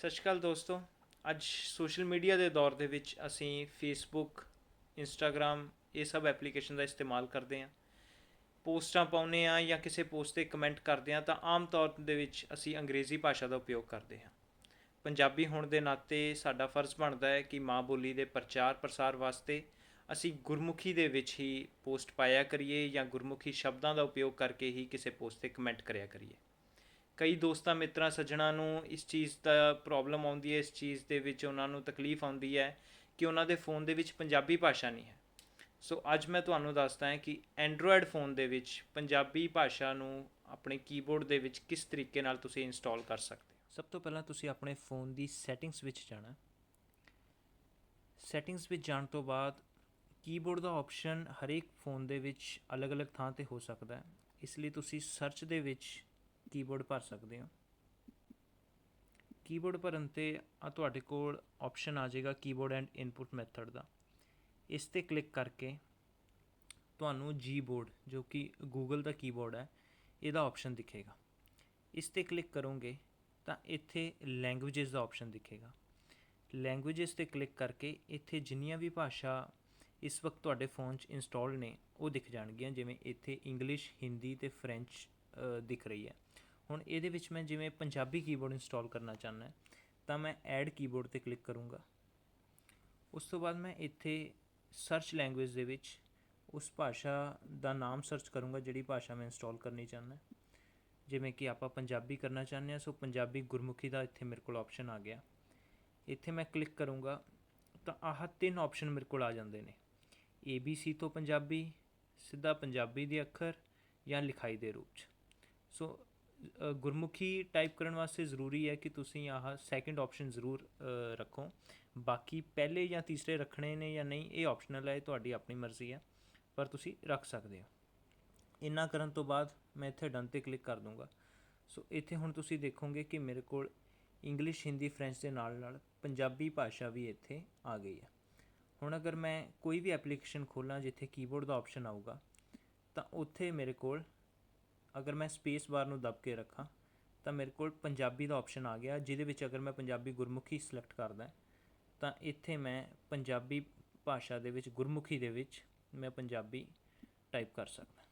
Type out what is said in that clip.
ਸਤਿ ਸ਼੍ਰੀ ਅਕਾਲ ਦੋਸਤੋ। ਅੱਜ ਸੋਸ਼ਲ ਮੀਡੀਆ ਦੇ ਦੌਰ ਦੇ ਵਿੱਚ ਅਸੀਂ ਫੇਸਬੁੱਕ ਇੰਸਟਾਗ੍ਰam ਇਹ ਸਭ ਐਪਲੀਕੇਸ਼ਨ ਦਾ ਇਸਤੇਮਾਲ ਕਰਦੇ ਹਾਂ। ਪੋਸਟਾਂ ਪਾਉਂਦੇ ਆ ਜਾਂ ਕਿਸੇ ਪੋਸਟ ਤੇ ਕਮੈਂਟ ਕਰਦੇ ਆ ਤਾਂ ਆਮ ਤੌਰ ਦੇ ਵਿੱਚ ਅਸੀਂ ਅੰਗਰੇਜ਼ੀ ਭਾਸ਼ਾ ਦਾ ਉਪਯੋਗ ਕਰਦੇ ਹਾਂ। ਪੰਜਾਬੀ ਹੋਣ ਦੇ ਨਾਤੇ ਸਾਡਾ ਫਰਜ਼ ਬਣਦਾ ਹੈ ਕਿ ਮਾਂ ਬੋਲੀ ਦੇ ਪ੍ਰਚਾਰ ਪ੍ਰਸਾਰ ਵਾਸਤੇ ਅਸੀਂ ਗੁਰਮੁਖੀ ਦੇ ਵਿੱਚ ਹੀ ਪੋਸਟ ਪਾਇਆ ਕਰੀਏ ਜਾਂ ਗੁਰਮੁਖੀ ਸ਼ਬਦਾਂ ਦਾ ਉਪਯੋਗ ਕਰਕੇ ਹੀ ਕਿਸੇ ਪੋਸਟ ਤੇ ਕਮੈਂਟ ਕਰਿਆ ਕਰੀਏ। ਕਈ ਦੋਸਤਾਂ, ਮਿੱਤਰਾਂ, ਸੱਜਣਾ ਨੂੰ ਇਸ ਚੀਜ਼ ਦਾ ਪ੍ਰੋਬਲਮ ਆਉਂਦੀ ਹੈ, ਇਸ ਚੀਜ਼ ਦੇ ਵਿੱਚ ਉਹਨਾਂ ਨੂੰ ਤਕਲੀਫ ਆਉਂਦੀ ਹੈ ਕਿ ਉਹਨਾਂ ਦੇ ਫੋਨ ਦੇ ਵਿੱਚ ਪੰਜਾਬੀ ਭਾਸ਼ਾ ਨਹੀਂ ਹੈ। ਸੋ ਅੱਜ ਮੈਂ ਤੁਹਾਨੂੰ ਦੱਸਦਾ ਹਾਂ ਕਿ ਐਂਡਰੋਇਡ ਫੋਨ ਦੇ ਵਿੱਚ ਪੰਜਾਬੀ ਭਾਸ਼ਾ ਨੂੰ ਆਪਣੇ ਕੀਬੋਰਡ ਦੇ ਵਿੱਚ ਕਿਸ ਤਰੀਕੇ ਨਾਲ ਤੁਸੀਂ ਇੰਸਟਾਲ ਕਰ ਸਕਦੇ ਹੋ? ਸਭ ਤੋਂ ਪਹਿਲਾਂ ਤੁਸੀਂ ਆਪਣੇ ਫੋਨ ਦੀ ਸੈਟਿੰਗਸ ਵਿੱਚ ਜਾਣਾ। ਸੈਟਿੰਗਸ ਵਿੱਚ ਜਾਣ ਤੋਂ ਬਾਅਦ ਕੀਬੋਰਡ ਦਾ ਆਪਸ਼ਨ ਹਰੇਕ ਫੋਨ ਦੇ ਵਿੱਚ ਅਲੱਗ-ਅਲੱਗ ਥਾਂ ਤੇ ਹੋ ਸਕਦਾ ਹੈ। ਇਸ ਲਈ ਤੁਸੀਂ ਸਰਚ ਦੇ ਵਿੱਚ ਕੀਬੋਰਡ ਭਰ ਸਕਦੇ ਹੋ। ਕੀਬੋਰਡ ਭਰਨ ਤੇ ਆ ਤੁਹਾਡੇ ਕੋਲ ਆਪਸ਼ਨ ਆ ਜਾਏਗਾ ਕੀਬੋਰਡ ਐਂਡ ਇਨਪੁਟ ਮੈਥਡ ਦਾ। ਇਸ ਤੇ ਕਲਿੱਕ ਕਰਕੇ ਤੁਹਾਨੂੰ ਜੀ ਬੋਰਡ ਜੋ ਕਿ ਗੂਗਲ ਦਾ ਕੀਬੋਰਡ ਹੈ, ਇਹਦਾ ਆਪਸ਼ਨ ਦਿਖੇਗਾ। ਇਸ ਤੇ ਕਲਿੱਕ ਕਰੋਗੇ ਤਾਂ ਇੱਥੇ ਲੈਂਗੁਏजेस ਦਾ ਆਪਸ਼ਨ ਦਿਖੇਗਾ। ਲੈਂਗੁਏजेस ਤੇ ਕਲਿੱਕ ਕਰਕੇ ਇੱਥੇ ਜਿੰਨੀਆਂ ਵੀ ਭਾਸ਼ਾ ਇਸ ਵਕਤ ਤੁਹਾਡੇ ਫੋਨ 'ਚ ਇੰਸਟਾਲ ਨੇ, ਉਹ ਦਿਖ ਜਾਣਗੀਆਂ, ਜਿਵੇਂ ਇੱਥੇ ਇੰਗਲਿਸ਼ ਹਿੰਦੀ ਤੇ ਫ੍ਰੈਂਚ ਦਿਖ ਰਹੀ ਹੈ। ਹੁਣ ਇਹਦੇ ਵਿੱਚ ਮੈਂ ਜਿਵੇਂ ਪੰਜਾਬੀ ਕੀਬੋਰਡ ਇੰਸਟਾਲ ਕਰਨਾ ਚਾਹੁੰਦਾ ਤਾਂ ਮੈਂ ਐਡ ਕੀਬੋਰਡ ਤੇ ਕਲਿੱਕ ਕਰੂੰਗਾ। ਉਸ ਤੋਂ ਬਾਅਦ ਮੈਂ ਇੱਥੇ ਸਰਚ ਲੈਂਗੁਏਜ ਦੇ ਵਿੱਚ ਉਸ ਭਾਸ਼ਾ ਦਾ ਨਾਮ ਸਰਚ ਕਰੂੰਗਾ, ਜਿਹੜੀ ਭਾਸ਼ਾ ਮੈਂ ਇੰਸਟਾਲ ਕਰਨੀ ਚਾਹੁੰਦਾ ਜਿਵੇਂ ਕਿ ਆਪਾਂ ਪੰਜਾਬੀ ਕਰਨਾ ਚਾਹੁੰਦੇ ਹਾਂ, ਸੋ ਪੰਜਾਬੀ ਗੁਰਮੁਖੀ ਦਾ ਇੱਥੇ ਮੇਰੇ ਕੋਲ ਆਪਸ਼ਨ ਆ ਗਿਆ। ਇੱਥੇ ਮੈਂ ਕਲਿੱਕ ਕਰੂੰਗਾ, ਤਾਂ ਆਹ ਤਿੰਨ ਆਪਸ਼ਨ ਮੇਰੇ ਕੋਲ ਆ ਜਾਂਦੇ ਨੇ। ABC ਤੋਂ ਪੰਜਾਬੀ, ਸਿੱਧਾ ਪੰਜਾਬੀ ਦੇ ਅੱਖਰ ਜਾਂ ਲਿਖਾਈ ਦੇ ਰੂਪ 'ਚ। ਸੋ ਗੁਰਮੁਖੀ ਟਾਈਪ ਕਰਨ ਵਾਸਤੇ ਜ਼ਰੂਰੀ ਹੈ ਕਿ ਤੁਸੀਂ ਆਹ ਸੈਕੰਡ ਆਪਸ਼ਨ ਜ਼ਰੂਰ ਰੱਖੋ। ਬਾਕੀ ਪਹਿਲੇ ਜਾਂ ਤੀਸਰੇ ਰੱਖਣੇ ਨੇ ਜਾਂ ਨਹੀਂ, ਇਹ ਆਪਸ਼ਨਲ ਹੈ, ਇਹ ਤੁਹਾਡੀ ਆਪਣੀ ਮਰਜ਼ੀ ਹੈ, ਪਰ ਤੁਸੀਂ ਰੱਖ ਸਕਦੇ ਹੋ। ਇੰਨਾ ਕਰਨ ਤੋਂ ਬਾਅਦ ਮੈਂ ਇੱਥੇ ਡਨ ਤੇ ਕਲਿੱਕ ਕਰ ਦੂੰਗਾ। ਸੋ ਇੱਥੇ ਹੁਣ ਤੁਸੀਂ ਦੇਖੋਗੇ ਕਿ ਮੇਰੇ ਕੋਲ ਇੰਗਲਿਸ਼ ਹਿੰਦੀ ਫ੍ਰੈਂਚ ਦੇ ਨਾਲ ਨਾਲ ਪੰਜਾਬੀ ਭਾਸ਼ਾ ਵੀ ਇੱਥੇ ਆ ਗਈ ਹੈ। ਹੁਣ ਅਗਰ ਮੈਂ ਕੋਈ ਵੀ ਐਪਲੀਕੇਸ਼ਨ ਖੋਲਾਂ, ਜਿੱਥੇ ਕੀਬੋਰਡ ਦਾ ਆਪਸ਼ਨ ਆਊਗਾ, ਤਾਂ ਉੱਥੇ ਮੇਰੇ ਕੋਲ ਅਗਰ ਮੈਂ ਸਪੇਸ ਬਾਰ ਨੂੰ ਦੱਬ ਕੇ ਰੱਖਾਂ, ਤਾਂ ਮੇਰੇ ਕੋਲ ਪੰਜਾਬੀ ਦਾ ਆਪਸ਼ਨ ਆ ਗਿਆ, ਜਿਹਦੇ ਵਿੱਚ ਅਗਰ ਮੈਂ ਪੰਜਾਬੀ ਗੁਰਮੁਖੀ ਸਿਲੈਕਟ ਕਰਦਾ ਤਾਂ ਇੱਥੇ ਮੈਂ ਪੰਜਾਬੀ ਭਾਸ਼ਾ ਦੇ ਵਿੱਚ, ਗੁਰਮੁਖੀ ਦੇ ਵਿੱਚ ਮੈਂ ਪੰਜਾਬੀ ਟਾਈਪ ਕਰ ਸਕਦਾ।